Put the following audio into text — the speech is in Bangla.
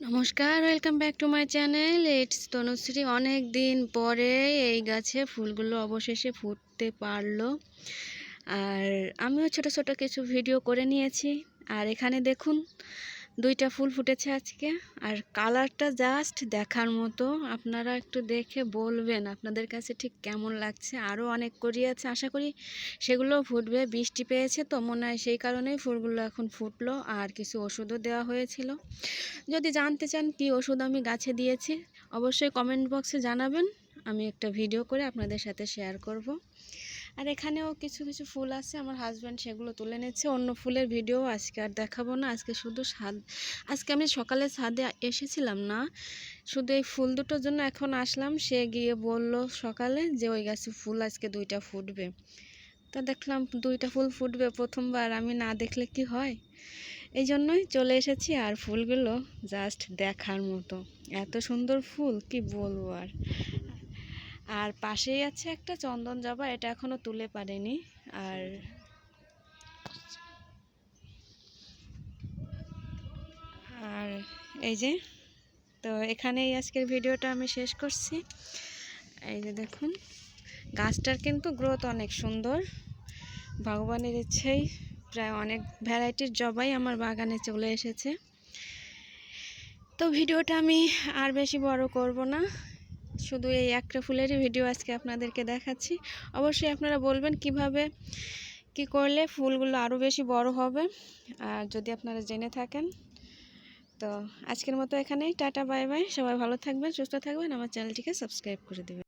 নমস্কার welcome back to my channel it's Tanushree অনেক দিন পরে এই গাছে ফুলগুলো অবশেষে ফুটতে পারল। আর আমিও ছোট ছোট কিছু ভিডিও করে নিয়েছি। আর এখানে দেখুন দুইটা ফুল ফুটেছে আজকে। আর কালারটা জাস্ট দেখার মতো। আপনারা একটু দেখে বলবেন আপনাদের কাছে ঠিক কেমন লাগছে। আরও অনেক করি আছে, আশা করি সেগুলো ফুটবে। বৃষ্টি পেয়েছে তো মনে হয় সেই কারণেই ফুলগুলো এখন ফুটলো। আর কিছু ওষুধও দেওয়া হয়েছিল। যদি জানতে চান কি ওষুধ আমি গাছে দিয়েছি, অবশ্যই কমেন্ট বক্সে জানাবেন। আমি একটা ভিডিও করে আপনাদের সাথে শেয়ার করব। আর এখানেও কিছু কিছু ফুল আছে, আমার হাজব্যান্ড সেগুলো তুলে নিচ্ছে। অন্য ফুলের ভিডিও আজকে আর দেখাবো না। আজকে শুধু স্বাদ আজকে আমি সকালে ছাদে এসেছিলাম না। শুধু এই ফুল দুটোর জন্য এখন আসলাম। সে গিয়ে বলল সকালে যে ওই গাছে ফুল আজকে দুইটা ফুটবে। তা দেখলাম দুইটা ফুল ফুটবে প্রথমবার, আমি না দেখলে কি হয়? এই জন্যই চলে এসেছি আর ফুলগুলো জাস্ট দেখার মতো। এত সুন্দর ফুল, কি বলব আর? আর পাশেই আছে একটা চন্দন জবা, এটা এখনও তুলে পারেনি। আর আর এই যে, তো এখানেই আজকের ভিডিওটা আমি শেষ করছি। এই যে দেখুন, গাছটার কিন্তু গ্রোথ অনেক সুন্দর। ভগবানের ইচ্ছেই প্রায় অনেক ভ্যারাইটির জবাই আমার বাগানে চলে এসেছে। তো ভিডিওটা আমি আর বেশি বড় করব না। শুধু এই একটা ফুলেরই ভিডিও আজকে আপনাদেরকে দেখাচ্ছি। অবশ্যই আপনারা বলবেন কীভাবে কি করলে ফুলগুলো আরও বেশি বড় হবে, আর যদি আপনারা জেনে থাকেন। তো আজকের মতো এখানেই, টাটা, বাই বাই। সবাই ভালো থাকবেন, সুস্থ থাকবেন। আমার চ্যানেলটিকে সাবস্ক্রাইব করে দেবেন।